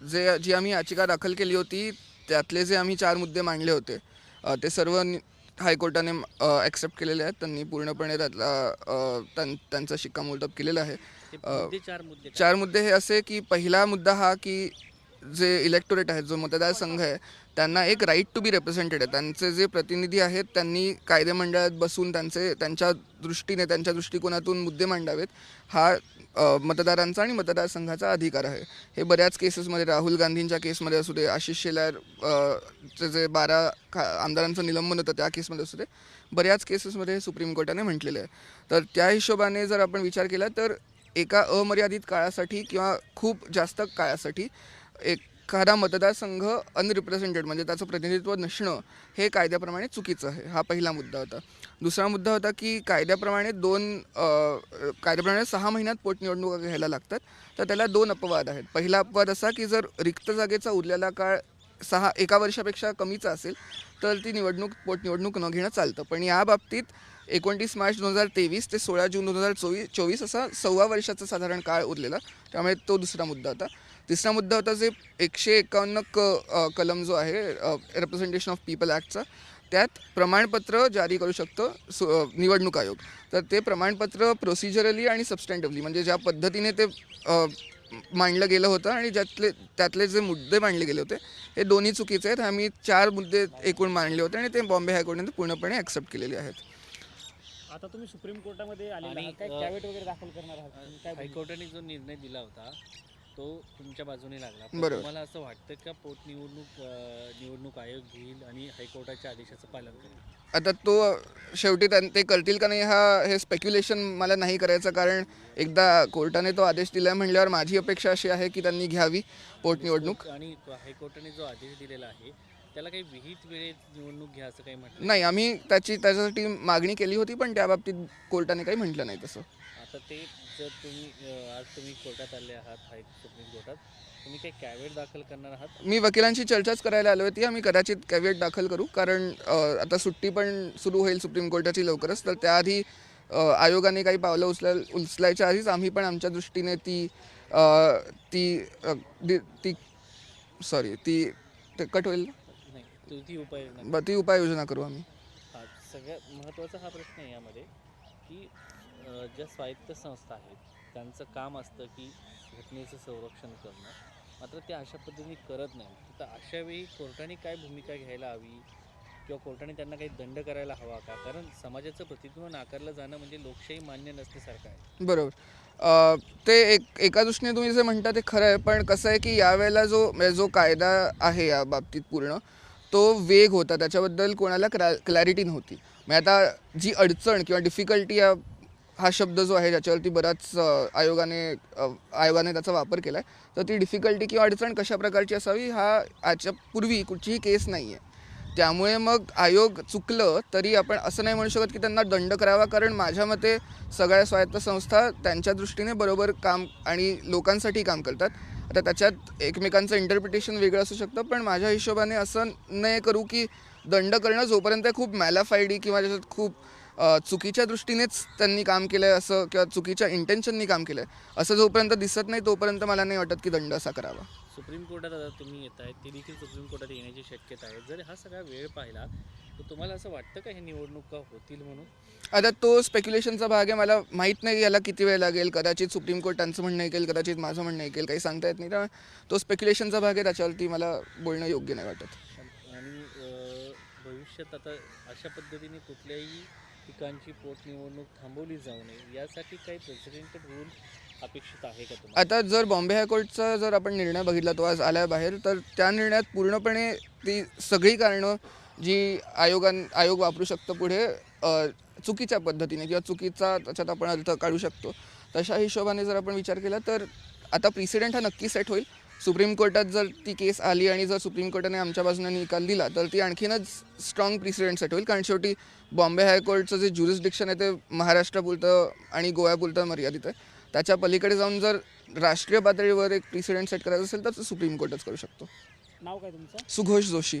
जे जी आम्ही याचिका दाखल केली होती त्यातले जे आम्ही चार मुद्दे मांडले होते ते सर्व हायकोर्टाने ॲक्सेप्ट केलेले आहेत त्यांनी पूर्णपणे त्यातला त्यांचा शिक्कामोर्तब केलेला आहे? चार मुद्दे हे असे की पहिला मुद्दा हा की जे इलेक्टोरेट आहे जो मतदारसंघ आहे त्यांना एक राईट टू बी रिप्रेझेंटेड आहे. त्यांचे जे प्रतिनिधी आहेत त्यांनी कायदेमंडळात बसून त्यांचे त्यांच्या दृष्टीने त्यांच्या दृष्टिकोनातून मुद्दे मांडावेत हा मतदारांचा आणि मतदारसंघाचा अधिकार आहे. हे बऱ्याच केसेसमध्ये राहुल गांधींच्या केसमध्ये असू दे आशिष शेलार चे जे बारा खा आमदारांचं निलंबन होतं त्या केसमध्ये असू दे बऱ्याच केसेसमध्ये हे सुप्रीम कोर्टाने म्हटलेलं आहे. तर त्या हिशोबाने जर आपण विचार केला तर एका अमर्यादित काळासाठी किंवा खूप जास्त काळासाठी एक एखादा मतदारसंघ अनरिप्रेझेंटेड म्हणजे त्याचं प्रतिनिधित्व नसणं हे कायद्याप्रमाणे चुकीचं आहे. हा पहिला मुद्दा होता. दुसरा मुद्दा होता की कायद्याप्रमाणे दोन कायद्याप्रमाणे सहा महिन्यात पोटनिवडणुका घ्यायला लागतात. तर त्याला दोन अपवाद आहेत. पहिला अपवाद असा की जर रिक्त जागेचा उरलेला काळ सहा एका वर्षापेक्षा कमीचा असेल तर ती निवडणूक पोटनिवडणूक न घेणं चालतं. पण या बाबतीत एकोणतीस मार्च दोन हजार तेवीस ते सोळा जून दोन हजार चोवीस चोवीस असा सव्वा वर्षाचा साधारण काळ उरलेला. त्यामुळे तो दुसरा मुद्दा होता. तिसरा मुद्दा होता जे एकशे एकावन्न क कलम जो आहे रिप्रेझेंटेशन ऑफ पीपल ॲक्टचा त्यात प्रमाणपत्र जारी करू शकतो सु निवडणूक आयोग. तर ते प्रमाणपत्र प्रोसिजरली आणि सबस्टँटिव्हली म्हणजे ज्या पद्धतीने ते मांडलं गेलं होतं आणि ज्यातले त्यातले जे मुद्दे मांडले गेले होते हे दोन्ही चुकीचे आहेत. आम्ही चार मुद्दे एकूण मांडले होते आणि ते बॉम्बे हायकोर्टाने पूर्णपणे ॲक्सेप्ट केलेले आहेत. आता तुम्ही सुप्रीम कोर्टामध्ये आहात. काय वगैरे दाखल करणार आहात? हायकोर्टाने जो निर्णय दिला होता तो तुमच्या बाजूने लागला. पण बरोबर. तुम्हाला असं वाटतं का पोटनिवडणूक अं, निवडणूक आयोग घेईल आणि हायकोर्टाच्या आदेशाचं पालन करेल? आता तो शेवटी त्यां ते करतील का नाही हा हे स्पेक्युलेशन मला नाही करायचं कारण एकदा कोर्टाने तो आदेश दिला म्हणल्यावर माझी अपेक्षा अशी आहे की त्यांनी घ्यावी पोटनिवडणूक आणि हायकोर्टाने जो आदेश दिलेला आहे त्याला काही विहित वेळेत निवडणूक घ्या असं काही म्हटलं? नाही आम्ही त्याची त्याच्यासाठी मागणी केली होती पण त्या बाबतीत कोर्टाने काही म्हटलं नाही तसं. आता ते जर तुम्ही अं, आज तुम्ही कोर्टात आले आहात हाय सुप्रीम कोर्टात तुम्ही काही कॅवेट दाखल करणार आहात? मी वकिलांशी चर्चाच करायला आलो होती आम्ही कदाचित कॅविएट दाखल करू कारण अ, आता सुट्टी पण सुरू होईल सुप्रीम कोर्टाची लवकरच तर त्याआधी अ, आयोगाने काही पावलं उचल उचलायच्या आधीच आम्ही पण आमच्या दृष्टीने ती अ, ती अ, दि- ती सॉरी ती ते कट होईल तुझी उपाययोजना ब- ती उपाययोजना करू आम्ही. हा सगळ्यात महत्त्वाचा हा प्रश्न आहे यामध्ये की अ, ज्या स्वायत्त संस्था आहेत त्यांचं काम असतं की घटनेचं संरक्षण करणं. मात्र ते अशा पद्धतीने करत नाही तर अशा वेळी कोर्टाने काय भूमिका घ्यायला हवी? किंवा कोर्टाने त्यांना काही दंड करायला हवा का? कारण समाजाचं प्रतिनिधित्व नाकारलं जाणं म्हणजे लोकशाही मान्य नसण्यासारखं आहे. बरोबर. अ, ते एक एका दृष्टीने तुम्ही जे म्हणता ते खरं आहे पण कसं आहे की यावेळेला जो म्हणजे जो कायदा आहे या बाबतीत पूर्ण तो वेग होता त्याच्याबद्दल कोणाला क्लॅ क्लॅरिटी नव्हती. मग आता जी अडचण किंवा डिफिकल्टी या हा शब्द जो आहे ज्याच्यावरती बराच आयोगाने आयोगाने त्याचा वापर केला आहे तर ती डिफिकल्टी किंवा अडचण कशा प्रकारची असावी हा याच्या पूर्वी कुठचीही केस नाही आहे त्यामुळे मग आयोग चुकलं तरी आपण असं नाही म्हणू शकत की त्यांना दंड करावा कारण माझ्या मते सगळ्या स्वायत्त संस्था त्यांच्या दृष्टीने बरोबर काम आणि लोकांसाठी काम करतात. आता त्याच्यात एकमेकांचं इंटरप्रिटेशन वेगळं असू शकतं पण माझ्या हिशोबाने असं नाही करू की दंड करणं जोपर्यंत खूप मॅलाफायडी किंवा ज्याच्यात खूप चुकीच्या दृष्टीनेच त्यांनी काम केलं आहे असं किंवा चुकीच्या इंटेन्शननी काम केलं आहे असं जोपर्यंत दिसत नाही तोपर्यंत मला नाही वाटत की दंड असा करावा. सुप्रीम कोर्टात आता तुम्ही येत आहे ते देखील सुप्रीम कोर्टात येण्याची शक्यता आहे. जर हा सगळा वेळ पाहिला तर तुम्हाला असं वाटतं का हे निवडणुका होतील म्हणून? आता तो स्पेक्युलेशनचा भाग आहे मला माहीत नाही याला किती वेळ लागेल. कदाचित सुप्रीम कोर्ट त्यांचं म्हणणं ऐकेल कदाचित माझं म्हणणं ऐकेल काही सांगता येत नाही. त्यामुळे तो स्पेक्युलेशनचा भाग आहे त्याच्यावरती मला बोलणं योग्य नाही वाटत. आणि अ, भविष्यात आता अशा पद्धतीने कुठल्याही ठिकाणची पोटनिवडणूक थांबवली जाऊ नये यासाठी काही प्रेसिडेंटल रूल अपेक्षित आहे का तुम्हाला? आता जर बॉम्बे हायकोर्टचा जर आपण निर्णय बघितला तो आज आल्या बाहेर तर त्या निर्णयात पूर्णपणे ती सगळी कारणं जी आयोगान आयोग वापरू शकतो पुढे चुकीच्या पद्धतीने किंवा चुकीचा त्याच्यात आपण अर्थ काढू शकतो. तशा हिशोबाने जर आपण विचार केला तर आता प्रिसिडेंट हा नक्की सेट होईल. सुप्रीम कोर्टात जर ती केस आली आणि जर सुप्रीम कोर्टाने आमच्या बाजूने निकाल दिला तर ती आणखीनच स्ट्रॉंग प्रिसिडेंट सेट होईल. कारण शेवटी बॉम्बे हायकोर्टचं जे ज्युरिस्डिक्शन आहे ते महाराष्ट्रापुरतं आणि गोव्यापुरतं मर्यादित आहे. त्याच्या पलीकडे जाऊन जर राष्ट्रीय पातळीवर एक प्रिसिडेंट सेट करायचं असेल तर ते सुप्रीम कोर्टच करू शकतो. नाव काय तुमचं? सुघोष जोशी.